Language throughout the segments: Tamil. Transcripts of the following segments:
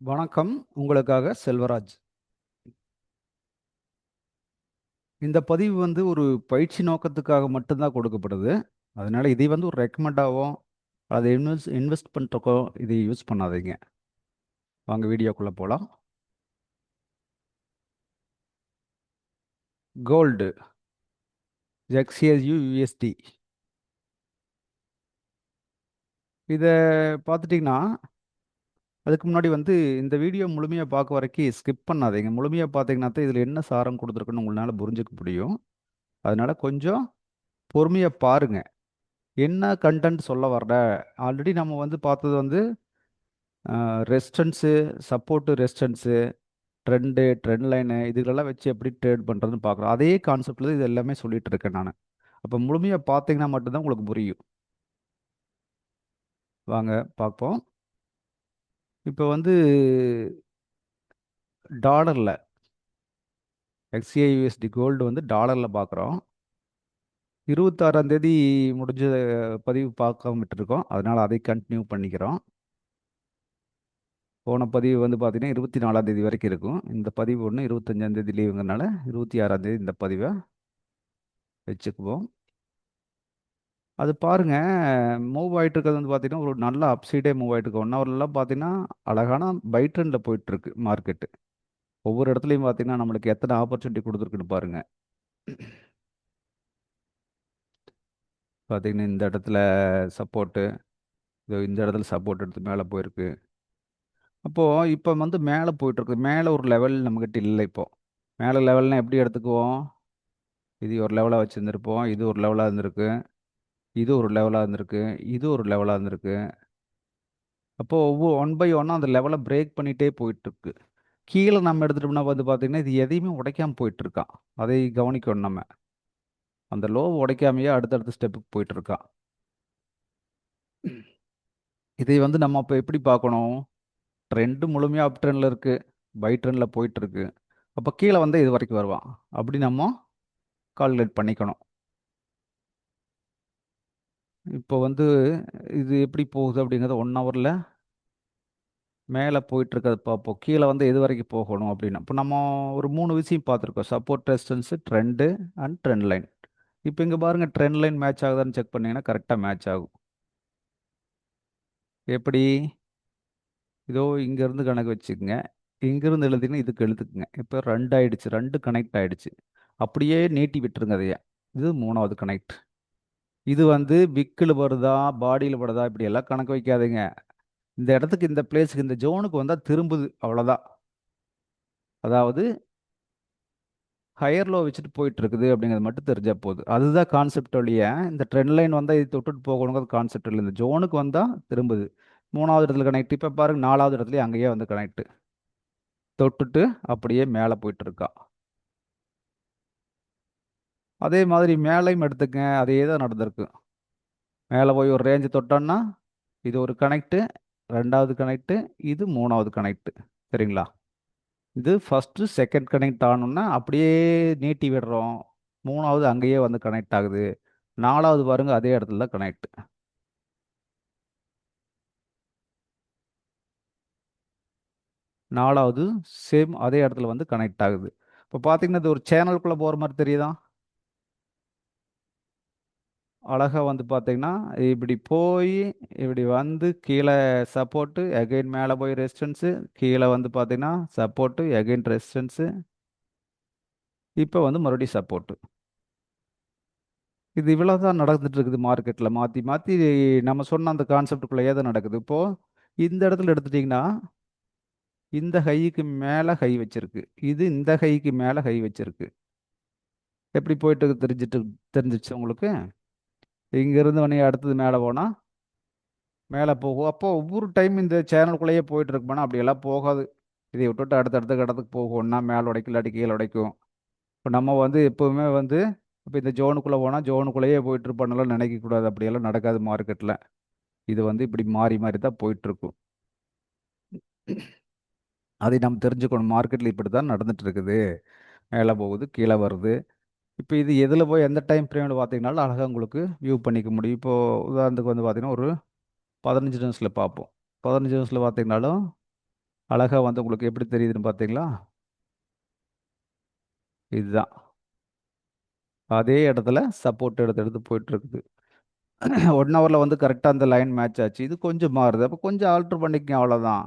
வணக்கம். உங்களுக்காக செல்வராஜ். இந்த பதிவு வந்து ஒரு பயிற்சி நோக்கத்துக்காக மட்டும்தான் கொடுக்கப்படுது. அதனால இதை வந்து ஒரு ரெக்கமெண்டாகவும் அதை இன்வெஸ்ட் இன்வெஸ்ட் பண்ணுறக்கோ இதை யூஸ் பண்ணாதீங்க. வாங்க வீடியோக்குள்ளே போகலாம் கோல்டு. XAU USD. இதை பார்த்துட்டிங்கன்னா அதுக்கு முன்னாடி வந்து இந்த வீடியோ முழுமையாக பார்க்க வரைக்கும் ஸ்கிப் பண்ணாதீங்க. முழுமையாக பார்த்தீங்கன்னா தான் இதில் என்ன சாரம் கொடுத்துருக்குன்னு உங்களால் புரிஞ்சுக்க முடியும். அதனால் கொஞ்சம் பொறுமையாக பாருங்கள் என்ன கன்டென்ட் சொல்ல வர்ற ஆல்ரெடி நம்ம வந்து பார்த்தது வந்து resistance support resistance trend, trend line இதுகளெல்லாம் வச்சு எப்படி ட்ரேட் பண்ணுறதுன்னு பார்க்குறோம். அதே கான்செப்ட்ல இது எல்லாமே சொல்லிகிட்டு இருக்கேன் நான் அப்போ முழுமையாக பார்த்தீங்கன்னா மட்டும்தான் உங்களுக்கு புரியும். வாங்க பார்ப்போம். இப்போ வந்து டாலரில் XAUSD கோல்டு வந்து டாலரில் பார்க்குறோம். இருபத்தாறாந்தேதி முடிஞ்ச பதிவு பார்க்காம விட்டுருக்கோம். அதனால் அதை கண்டினியூ பண்ணிக்கிறோம். போன பதிவு வந்து பார்த்திங்கன்னா இருபத்தி நாலாந்தேதி வரைக்கும் இருக்கும். இந்த பதிவு ஒன்று இருபத்தஞ்சாந்தேதி லீவுங்கிறனால இருபத்தி ஆறாந்தேதி இந்த பதிவை வச்சுக்குவோம். அது பாருங்க, மூவ் ஆயிட்டு இருக்கிறது வந்து பார்த்தீங்கன்னா, ஒரு நல்ல அப்சைடே மூவ் ஆயிட்டு இருக்கு. ஒன் ஹவர்லாம் பார்த்தீங்கன்னா, அழகான பை ட்ரெண்டில் போயிட்டுருக்கு மார்க்கெட்டு. ஒவ்வொரு இடத்துலையும் பார்த்தீங்கன்னா, நம்மளுக்கு எத்தனை ஆப்பர்ச்சுனிட்டி கொடுத்துருக்குன்னு பாருங்க. பார்த்தீங்கன்னா, இந்த இடத்துல சப்போர்ட்டு. இதோ இந்த இடத்துல சப்போர்ட் எடுத்து மேலே போயிருக்கு. அப்போது இப்போ வந்து மேலே போயிட்டுருக்கு. மேலே ஒரு லெவல் நம்மக்கிட்ட இல்லை இப்போது மேலே லெவல்னால் எப்படி எடுத்துக்குவோம்? இது ஒரு லெவலாக வச்சுருந்துருப்போம் இது ஒரு லெவலாக இருந்திருக்கு. இது ஒரு லெவலாக இருந்திருக்கு. இது ஒரு லெவலாக இருந்திருக்கு. அப்போது ஒவ்வொ ஒன் பை ஒன்னாக அந்த லெவலை பிரேக் பண்ணிகிட்டே போயிட்டுருக்கு. கீழே நம்ம எடுத்துட்டோம்னா வந்து பார்த்தீங்கன்னா, இது எதையுமே உடைக்காமல் போயிட்டுருக்கான். அதை கவனிக்கணும் நம்ம. அந்த லோவை உடைக்காமையே அடுத்தடுத்த ஸ்டெப்புக்கு போயிட்டுருக்கான். இதை வந்து நம்ம அப்போ எப்படி பார்க்கணும்? ட்ரெண்டு முழுமையாக அப் ட்ரெண்டில் இருக்குது பை ட்ரெண்டில் போயிட்டுருக்கு. அப்போ கீழே வந்து இது வரைக்கும் வருவான். அப்படி நம்ம கால்குலேட் பண்ணிக்கணும். இப்போ வந்து இது எப்படி போகுது அப்படிங்கிறத ஒன் ஹவரில் மேலே போயிட்டுருக்கிறது பார்ப்போம். கீழே வந்து எது வரைக்கும் போகணும் அப்படின்னு. இப்போ நம்ம ஒரு மூணு விஷயம் பார்த்துருக்கோம். Support, resistance trend and trend line. இப்போ இங்கே பாருங்க ட்ரெண்ட் லைன் மேட்ச் ஆகுதான்னு செக் பண்ணிங்கன்னா கரெக்டாக மேட்ச் ஆகும். எப்படி? இதோ இங்கேருந்து கணக்கு வச்சுக்கோங்க இங்கேருந்து எழுதினா இதுக்கு எழுதுக்குங்க. இப்போ ரெண்டு ஆயிடுச்சு. ரெண்டு கனெக்ட் ஆயிடுச்சு. அப்படியே நீட்டி விட்டுருங்க அதையே இது மூணாவது கனெக்ட். இது வந்து விக்கில் வருதா, பாடியில் வருதா இப்படியெல்லாம் கணக்கு வைக்காதீங்க. இந்த இடத்துக்கு இந்த பிளேஸுக்கு இந்த ஜோனுக்கு வந்தால் திரும்புது அவ்வளோதான். அதாவது ஹையர் லோ வச்சுட்டு போயிட்டுருக்குது அப்படிங்கிறது மட்டும் தெரிஞ்சா போகுது அதுதான் கான்செப்ட் ஒழிய, இந்த ட்ரெண்ட் லைன் வந்தால் இது தொட்டுட்டு போகணுங்கிறது கான்செப்ட் இல்லை இந்த ஜோனுக்கு வந்தால் திரும்புது. மூணாவது இடத்துல கனெக்ட். இப்போ பாருங்க நாலாவது இடத்துலையும் அங்கேயே வந்து கனெக்ட். தொட்டுட்டு அப்படியே மேலே போயிட்டுருக்கா அதே மாதிரி மேலையும் எடுத்துக்கங்க. அதே தான் நடந்திருக்கு. மேலே போய் ஒரு ரேஞ்சு தொட்டோன்னா இது ஒரு கனெக்டு ரெண்டாவது கனெக்டு இது மூணாவது கனெக்டு சரிங்களா? இது ஃபஸ்ட்டு செகண்ட் கனெக்ட் ஆனோன்னா அப்படியே நீட்டி விடுறோம். மூணாவது அங்கேயே வந்து கனெக்ட் ஆகுது. நாலாவது பாருங்க அதே இடத்துல தான் கனெக்ட். நாலாவது சேம் அதே இடத்துல வந்து கனெக்ட் ஆகுது. இப்போ பார்த்தீங்கன்னா, இது ஒரு சேனலுக்குள்ளே போகிற மாதிரி தெரியுதா? அழகாக வந்து பார்த்தீங்கன்னா, இப்படி போய் இப்படி வந்து கீழே சப்போர்ட்டு அகைன் மேலே போய் ரெசிஸ்டன்ஸு கீழே வந்து பார்த்தீங்கன்னா, சப்போர்ட்டு அகைன் ரெசிஸ்டன்ஸு இப்போ வந்து மறுபடியும் சப்போர்ட்டு இது இவ்வளோ தான் நடந்துட்டு இருக்குது மார்க்கெட்டில் மாற்றி மாற்றி நம்ம சொன்ன அந்த கான்செப்ட்குள்ளேயே தான் நடக்குது. இப்போது இந்த இடத்துல எடுத்துட்டிங்கன்னா இந்த ஹைக்கு மேலே ஹை வச்சிருக்கு. இது இந்த ஹைக்கு மேலே ஹை வச்சிருக்கு. எப்படி போயிட்டு தெரிஞ்சுட்டு தெரிஞ்சுச்சு உங்களுக்கு? இங்கேருந்து உடனே அடுத்தது மேலே போனால் மேலே போகும். அப்போ ஒவ்வொரு டைம் இந்த சேனலுக்குள்ளேயே போயிட்டு இருக்குமானா, அப்படியெல்லாம் போகாது. இதை விட்டுட்டு அடுத்த அடுத்த கட்டத்துக்கு போகும். ஒண்ணா மேல உடைக்கும், இல்லாட்டி கீழே உடைக்கும். இப்போ நம்ம வந்து எப்போவுமே வந்து இப்போ இந்த ஜோனுக்குள்ளே போனால் ஜோனுக்குள்ளேயே போயிட்டு இருப்பானெல்லாம் நினைக்கக்கூடாது. அப்படியெல்லாம் நடக்காது மார்க்கெட்டில் இது வந்து இப்படி மாறி மாறி தான் போயிட்டுருக்கும். அதை நம்ம தெரிஞ்சுக்கணும். மார்க்கெட்டில் இப்படி தான் நடந்துட்டு இருக்குது. மேலே போகுது, கீழே வருது. இப்போ இது எதில் போய் எந்த டைம் ஃப்ரேமில் பார்த்தீங்கனாலும் அழகாக உங்களுக்கு வியூ பண்ணிக்க முடியும். இப்போ உதாரணத்துக்கு வந்து பார்த்தீங்கன்னா, ஒரு பதினஞ்சு நிமிஷத்தில் பார்ப்போம். பதினஞ்சு நிமிஷத்தில் பார்த்தீங்கனாலும் அழகாக வந்து உங்களுக்கு எப்படி தெரியுதுன்னு பார்த்தீங்களா? இதுதான். அதே இடத்துல சப்போர்ட் எடுத்து எடுத்து போயிட்டுருக்குது. ஒன் ஹவரில் வந்து கரெக்டாக அந்த லைன் மேட்ச் ஆச்சு. இது கொஞ்சம் மாறுது. அப்போ கொஞ்சம் ஆல்ட்ரு பண்ணிக்கங்க அவ்வளோதான்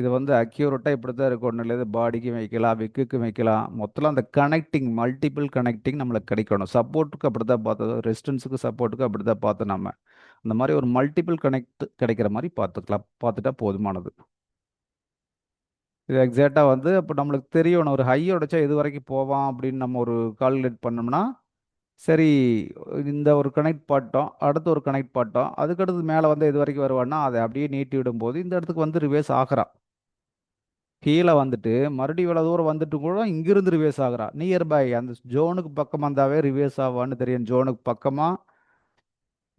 இது வந்து அக்யூரேட்டாக இப்படி தான் இருக்கும். ஒன்றும் இல்லை பாடிக்கும் வைக்கலாம் விக்குக்கும் வைக்கலாம். மொத்தம் அந்த கனெக்டிங் மல்டிபிள் கனெக்டிங் நம்மளுக்கு கிடைக்கணும். சப்போர்ட்டுக்கு அப்படி தான் பார்த்தோம் ரெசிஸ்டன்ஸுக்கு சப்போர்ட்டுக்கு அப்படி தான் பார்த்தோம் நம்ம அந்த மாதிரி ஒரு மல்டிபிள் கனெக்ட் கிடைக்கிற மாதிரி பார்த்துக்கலாம். பார்த்துட்டா போதுமானது. இது எக்ஸாக்டாக வந்து இப்போ நம்மளுக்கு தெரியணும். ஒரு ஹை உடைச்சா வரைக்கும் போவான் அப்படின்னு நம்ம ஒரு கால்குலேட் பண்ணோம்னா சரி இந்த ஒரு கனெக்ட் பாட்டோம் அடுத்து ஒரு கனெக்ட் பாட்டோம் அதுக்கடுத்து மேலே வந்து இது வரைக்கும் வருவான்னா அதை அப்படியே நீட்டி விடும்போது இந்த இடத்துக்கு வந்து ரிவேஸ் ஆகிறான் கீழே வந்துட்டு மறுபடியும் இவ்வளோ தூரம் வந்துட்டு கூட இங்கிருந்து ரிவேஸ் ஆகிறா. நியர்பை அந்த ஜோனுக்கு பக்கம் வந்தாவே ரிவேஸ் ஆவான்னு தெரியும். ஜோனுக்கு பக்கமாக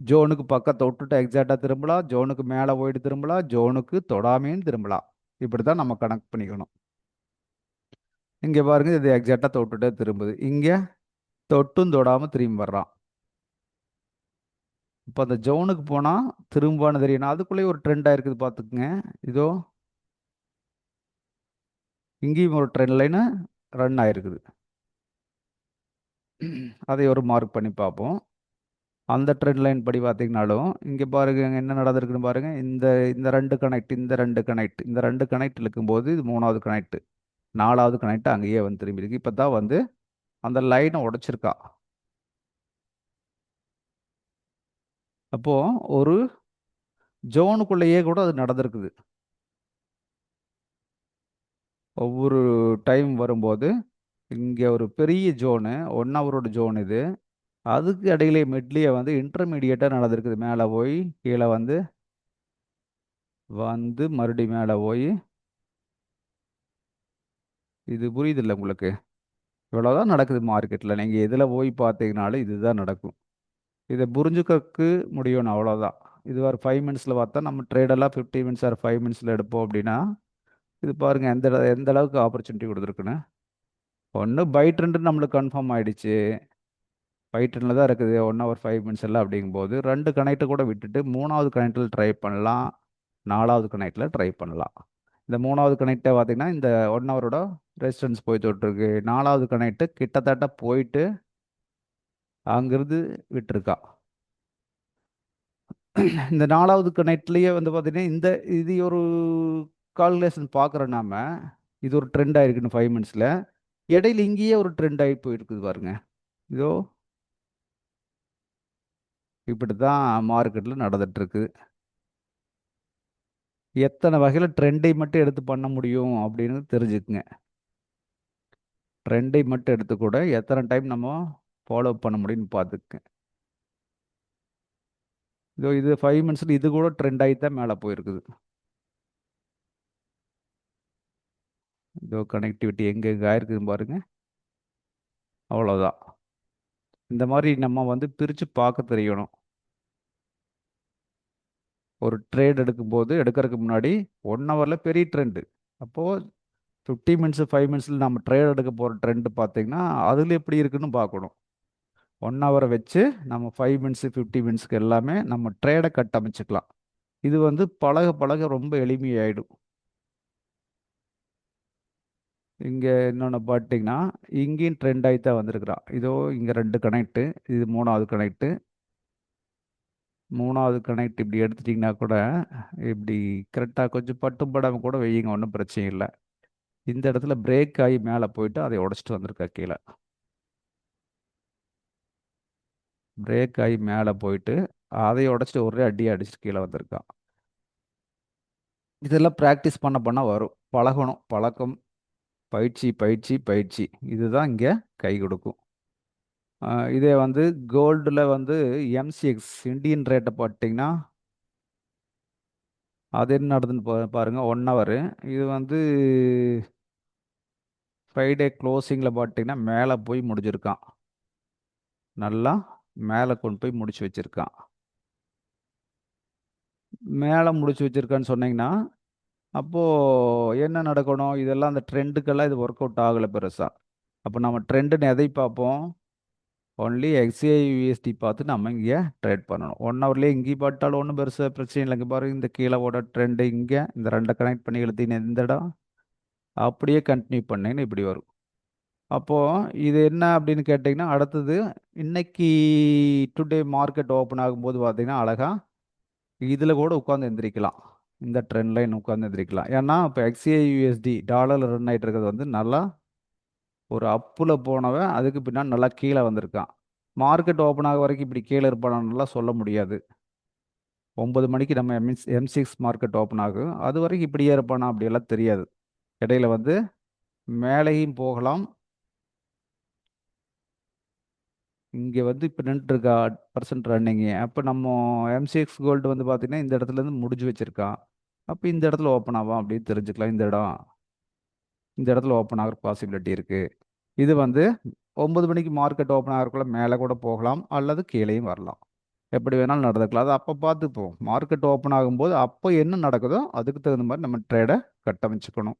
ஜோனுக்கு பக்கத்தை விட்டுட்டு எக்ஸாக்டாக திரும்பலாம் ஜோனுக்கு மேலே போயிட்டு திரும்பலாம் ஜோனுக்கு தொடாமையும் திரும்பலாம் இப்படி தான் நம்ம கனெக்ட் பண்ணிக்கணும். இங்கே பாருங்க இது எக்ஸாக்டாக தொட்டுட்டே திரும்புது. இங்கே தொட்டும் தொடாமல் திரும்பி வர்றான். இப்போ அந்த ஜோனுக்கு போனால் திரும்பான்னு தெரியணும் அதுக்குள்ளேயே ஒரு ட்ரெண்டாக இருக்குது பார்த்துக்குங்க. இதோ இங்கேயும் ஒரு ட்ரெண்ட் லைனு ரன் ஆயிருக்குது. அதை ஒரு மார்க் பண்ணி பார்ப்போம். அந்த ட்ரெண்ட் லைன் படி பார்த்தீங்கனாலும் இங்கே பாருங்க என்ன நடந்திருக்குன்னு பாருங்க. இந்த இந்த ரெண்டு கனெக்ட் இந்த ரெண்டு கனெக்ட் இந்த ரெண்டு கனெக்ட் இருக்கும்போது இது மூணாவது கனெக்ட் நாலாவது கனெக்ட் அங்கேயே வந்து திரும்பி இருக்கு. இப்போ தான் வந்து அந்த லைனை உடைச்சிருக்கா. அப்போ ஒரு ஜோனுக்குள்ளேயே கூட அது நடந்திருக்குது. ஒவ்வொரு டைம் வரும்போது இங்கே ஒரு பெரிய ஜோனு ஒன் ஹவரோட ஜோன் இது. அதுக்கு இடையிலே மிட்லியை வந்து இன்டர்மீடியேட்டாக நடந்திருக்குது. மேலே போய் கீழே வந்து வந்து மறுபடியும் மேலே போய். இது புரியுதில்ல உங்களுக்கு? இவ்வளோதான் நடக்குது மார்க்கெட்டில் நீங்கள் எதில் போய் பார்த்தீங்கனாலும் இதுதான் நடக்கும். இதை புரிஞ்சுக்கக்கு முடியணும் அவ்வளோதான் இது ஒரு ஃபைவ் மினிட்ஸில் பார்த்தா நம்ம ட்ரேடெல்லாம் ஃபிஃப்டி மினிட்ஸ் ஆர் ஃபைவ் மினிட்ஸில் எடுப்போம் அப்படின்னா இது பாருங்கள் எந்த எந்த அளவுக்கு ஆப்பர்ச்சுனிட்டி கொடுத்துருக்குன்னு. ஒன்று பை ட்ரெண்டு நம்மளுக்கு கன்ஃபார்ம் ஆகிடுச்சு பை ட்ரெண்டில் தான் இருக்குது. ஒன் ஹவர் ஃபைவ் மினிட்ஸ் எல்லாம் அப்படிங்கும்போது ரெண்டு கனெக்ட்டை கூட விட்டுட்டு மூணாவது கனெக்டில் ட்ரை பண்ணலாம். நாலாவது கனெக்டில் ட்ரை பண்ணலாம். இந்த மூணாவது கனெக்டை பார்த்தீங்கன்னா இந்த ஒன் ஹவரோட ரெசிஸ்டன்ஸ் போய் தொட்டிருக்கு நாலாவது கனெக்ட்டு கிட்டத்தட்ட போயிட்டு அங்கிருந்து விட்டுருக்கா. இந்த நாலாவது கனெக்ட்லேயே வந்து பார்த்தீங்கன்னா இந்த இது ஒரு கால்குலேஷன் பார்க்குறோம் நாம இது ஒரு ட்ரெண்ட் ஆயிருக்குன்னு ஃபைவ் மினிட்ஸில் இடையில இங்கேயே ஒரு ட்ரெண்ட் ஆகி போயிருக்குது பாருங்க. இதோ இப்படி தான் மார்க்கெட்டில் நடந்துட்டுருக்குது எத்தனை வகையில் ட்ரெண்டை மட்டும் எடுத்து பண்ண முடியும் அப்படின்னு தெரிஞ்சுக்குங்க. ட்ரெண்டை மட்டும் எடுத்து கூட எத்தனை டைம் நம்ம ஃபாலோ பண்ண முடியும்னு பார்த்துக்குங்க. இதோ இது ஃபைவ் மினிட்ஸில் இது கூட ட்ரெண்ட் ஆகி தான் மேலே போயிருக்குது. இதோ கனெக்டிவிட்டி எங்கே எங்கே ஆயிருக்குதுன்னு பாருங்கள் அவ்வளோதான் இந்த மாதிரி நம்ம வந்து பிரித்து பார்க்க தெரியணும். ஒரு ட்ரேட் எடுக்கும்போது எடுக்கிறதுக்கு முன்னாடி ஒன் ஹவரில் பெரிய ட்ரெண்டு அப்போது ஃபிஃப்டி மினிட்ஸ் ஃபைவ் மினிட்ஸில் நம்ம ட்ரேட் எடுக்க போகிற ட்ரெண்டு பார்த்திங்கன்னா அதில் எப்படி இருக்குன்னு பார்க்கணும் ஒன் ஹவரை வச்சு நம்ம ஃபைவ் மினிட்ஸு ஃபிஃப்டி மினிட்ஸ்க்கு எல்லாமே நம்ம ட்ரேடை கட்டமைச்சிக்கலாம் இது வந்து பழக பழக ரொம்ப எளிமையாயிடும். இங்கே இன்னொன்று பார்த்தீங்கன்னா இங்கேயும் ட்ரெண்ட் ஆகி தான் வந்திருக்கிறான் இதோ இங்கே ரெண்டு கனெக்ட்டு இது மூணாவது கனெக்ட்டு மூணாவது கனெக்ட் இப்படி எடுத்துட்டிங்கன்னா கூட இப்படி கரெக்டாக கொஞ்சம் பட்டும் படாமல் கூட வெய்யுங்க ஒன்றும் பிரச்சனை இல்லை. இந்த இடத்துல பிரேக் ஆகி மேலே போயிட்டு அதை உடச்சிட்டு வந்திருக்கா கீழே. பிரேக் ஆகி மேலே போயிட்டு அதை உடச்சிட்டு ஒரே அடி அடிச்சுட்டு கீழே வந்திருக்கான் இதெல்லாம் ப்ராக்டிஸ் பண்ண பண்ண வரும். பழகணும். பழக்கம். பயிற்சி பயிற்சி பயிற்சி. இதுதான் இங்கே கை கொடுக்கும். இதே வந்து கோல்டில் வந்து எம்சிஎக்ஸ் இண்டியன் ரேட்டை பார்த்தீங்கன்னா அது என்ன நடந்துன்னு பா பாருங்கள் ஒன் ஹவரு இது வந்து ஃப்ரைடே க்ளோசிங்கில் பார்த்தீங்கன்னா மேலே போய் முடிஞ்சிருக்கான். நல்லா மேலே கொண்டு போய் முடிச்சு வச்சுருக்கான். மேலே முடிச்சு வச்சிருக்கான்னு சொன்னீங்கன்னா அப்போது என்ன நடக்கணும்? இதெல்லாம் அந்த ட்ரெண்டுக்கெல்லாம் இது ஒர்க் அவுட் ஆகலை பெருசாக அப்போ நம்ம ட்ரெண்டுன்னு எதை பார்ப்போம்? ஒன்லி எக்ஸ்ஏ யூஎஸ்டி பார்த்து நம்ம இங்கே ட்ரேட் பண்ணணும். ஒன் ஹவர்லேயே இங்கே பார்த்தாலும் ஒன்றும் பெருசாக பிரச்சனை இல்லை. இங்கே பாருங்க இந்த கீழே ஓட ட்ரெண்டு இங்கே இந்த ரெண்டை கனெக்ட் பண்ணி இழுத்தீங்கன்னா இந்த இடம்? அப்படியே கண்டினியூ பண்ணிங்கன்னா இப்படி வரும். அப்போது இது என்ன அப்படின்னு கேட்டிங்கன்னா அடுத்தது இன்னைக்கு டுடே மார்க்கெட் ஓப்பன் ஆகும்போது பார்த்திங்கன்னா அழகாக இதில் கூட உட்காந்து எந்திரிக்கலாம். இந்த ட்ரெண்ட் லைன் உட்காந்து எந்திரிக்கலாம். ஏன்னா இப்போ எக்ஸ்ஏ யூஎஸ்டி டாலரில் ரன் ஆகிட்டு இருக்கிறது வந்து நல்லா ஒரு அப்பில் போனவன் அதுக்கு பின்னால் நல்லா கீழே வந்திருக்கான். மார்க்கெட் ஓப்பன் ஆக வரைக்கும் இப்படி கீழே இருப்பானான்லாம் சொல்ல முடியாது. ஒம்பது மணிக்கு நம்ம M M six market open ஆகும். அது வரைக்கும் இப்படியே இருப்பானா அப்படியெல்லாம் தெரியாது. இடையில வந்து மேலேயும் போகலாம். இங்கே வந்து இப்போ நின்றுருக்கா பர்சன்ட் ரன்னிங்கு அப்போ நம்ம எம்சிஎக்ஸ் கோல்டு வந்து பார்த்திங்கன்னா இந்த இடத்துலேருந்து முடிஞ்சு வச்சுருக்கான். அப்போ இந்த இடத்துல ஓப்பன் ஆகும் அப்படின்னு தெரிஞ்சுக்கலாம். இந்த இடம் இந்த இடத்துல ஓப்பன் ஆகிற பாசிபிலிட்டி இருக்குது இது வந்து ஒம்பது மணிக்கு மார்க்கெட் ஓப்பன் ஆகிறக்குள்ள மேலே கூட போகலாம் அல்லது கீழேயும் வரலாம். எப்படி வேணாலும் நடந்துக்கலாம். அது அப்போ பார்த்துப்போம். மார்க்கெட் ஓப்பன் ஆகும்போது அப்போ என்ன நடக்குதோ அதுக்கு தகுந்த மாதிரி நம்ம ட்ரேடை கட்டமைச்சுக்கணும்.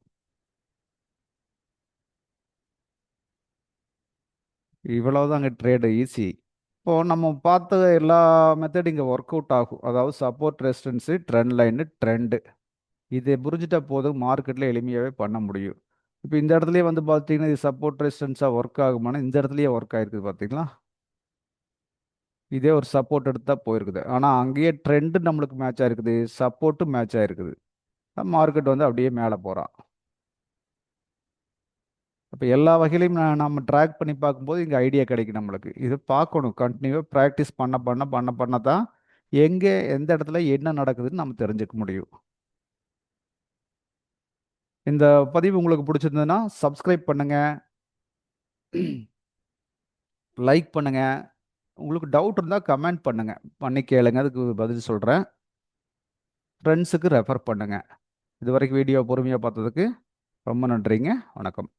அங்கே ட்ரேடு ஈஸி இப்போது நம்ம பார்த்த எல்லா மெத்தட் இங்கே ஒர்க் அவுட் ஆகும். அதாவது support resistance trend line trend இதை புரிஞ்சிட்டா போதும். மார்க்கெட்டில் எளிமையாகவே பண்ண முடியும். இப்போ இந்த இடத்துலயே வந்து பார்த்தீங்கன்னா இது சப்போர்ட் ரெசிஸ்டன்ஸாக ஒர்க் ஆகுமானா இந்த இடத்துலயே ஒர்க் ஆகிருக்குது பார்த்தீங்களா இதே ஒரு சப்போர்ட் எடுத்தால் போயிருக்குது. ஆனால் அங்கேயே ட்ரெண்டு நம்மளுக்கு மேட்ச் ஆகிருக்குது சப்போர்ட்டும் மேட்ச் ஆகிருக்குது மார்க்கெட் வந்து அப்படியே மேலே போகிறான் அப்போ எல்லா வகையிலையும் நான் நம்ம ட்ராக் பண்ணி பார்க்கும்போது இங்கே ஐடியா கிடைக்கும் நம்மளுக்கு. இது பார்க்கணும் கண்டினியூவாக ப்ராக்டிஸ் பண்ண பண்ண பண்ண பண்ண தான் எங்கே எந்த இடத்துல என்ன நடக்குதுன்னு நம்ம தெரிஞ்சுக்க முடியும். இந்த பதிவு உங்களுக்கு பிடிச்சிருந்ததுன்னா சப்ஸ்கிரைப் பண்ணுங்க. லைக் பண்ணுங்க. உங்களுக்கு டவுட் இருந்தால் கமெண்ட் பண்ணுங்க. பண்ணி கேளுங்க. அதுக்கு பதில் சொல்கிறேன் ஃப்ரெண்ட்ஸுக்கு ரெஃபர் பண்ணுங்க. இது வரைக்கும் வீடியோ பொறுமையாக பார்த்ததுக்கு ரொம்ப நன்றிங்க. வணக்கம்.